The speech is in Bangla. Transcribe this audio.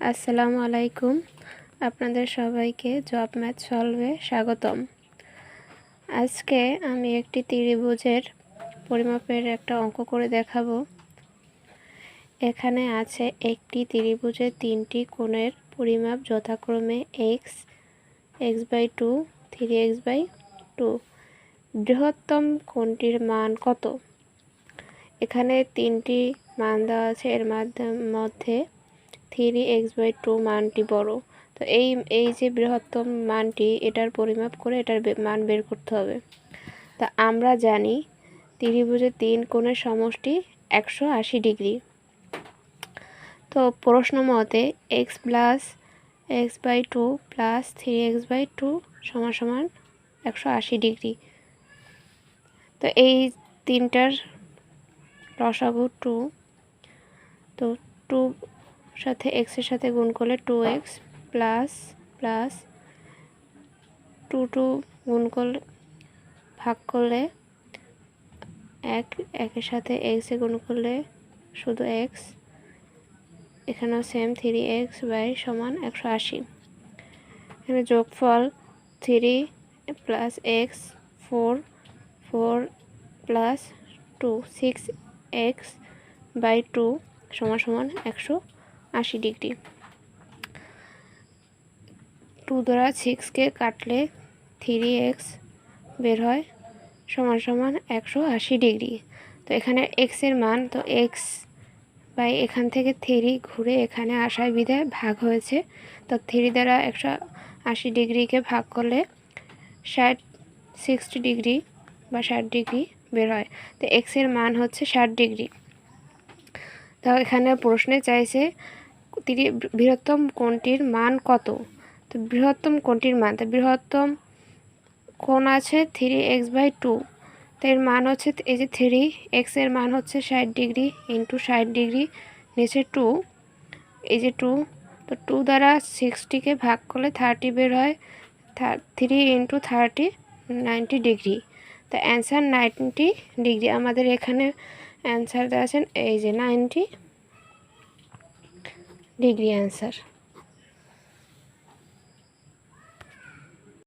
আসসালামু আলাইকুম। আপনাদের সবাইকে জব ম্যাথ সলভে স্বাগতম। আজকে আমি একটি ত্রিভুজের পরিমাপের একটা অঙ্ক করে দেখাবো। এখানে আছে একটি ত্রিভুজের তিনটি কোণের পরিমাপ যথাক্রমে x x by two three x by two বৃহত্তম কোণটির মান কত? এখানে তিনটি মান দেওয়া আছে, এর মাধ্যম মধ্যে থ্রি এক্স বাই টু মানটি বড়। তো এই এই যে বৃহত্তম মানটি, এটার পরিমাপ করে এটার মান বের করতে হবে। তা আমরা জানি ত্রিভুজের তিন কোণের সমষ্টি একশো আশি ডিগ্রি। তো প্রশ্ন মতে x plus x by two plus three x by two সমান সমান একশো আশি ডিগ্রি। তো এই তিনটার রসাগু টু, তো টু সাথে এক্সের সাথে গুণ করলে two x plus plus two two গুণ করলে, ভাগ করলে এক, একের সাথে এক্সে গুণ করলে শুধু এক্স এখানেও সেম থ্রি এক্স বাই সমান একশো আশি। এখানে যোগফল three plus x four four plus two six x by two সমান সমান একশো আশি ডিগ্রি। টু দ্বারা সিক্সকে কাটলে থ্রি এক্স বের হয় সমান সমান একশো আশি ডিগ্রি। তো এখানে এক্সের মান, তো এক্স বাই এখান থেকে থ্রি ঘুরে এখানে আসার বিধায় ভাগ হয়েছে। তো থ্রি দ্বারা একশো আশি ডিগ্রিকে ভাগ করলে ষাট সিক্সটি ডিগ্রি বা ষাট ডিগ্রি বের হয়। তো এক্সের মান হচ্ছে ষাট ডিগ্রি। তো এখানে প্রশ্নে চাইছে বৃহত্তম কোণটির মান কত? তো বৃহত্তম কোণটির মান, তো বৃহত্তম কোণ আছে থ্রি এক্স বাই টু। তো এর মান হচ্ছে এই যে থ্রি এক্সের মান হচ্ছে ষাট ডিগ্রি ইন্টু ষাট ডিগ্রি নিচে টু, এই যে টু। তো টু দ্বারা সিক্সটিকে ভাগ করলে থার্টি বের হয় three into thirty, ninety degree. তো অ্যান্সার নাইনটি ডিগ্রি, আমাদের এখানে অ্যান্সার দেওয়া আছেন এই যে নাইনটি। Degree answer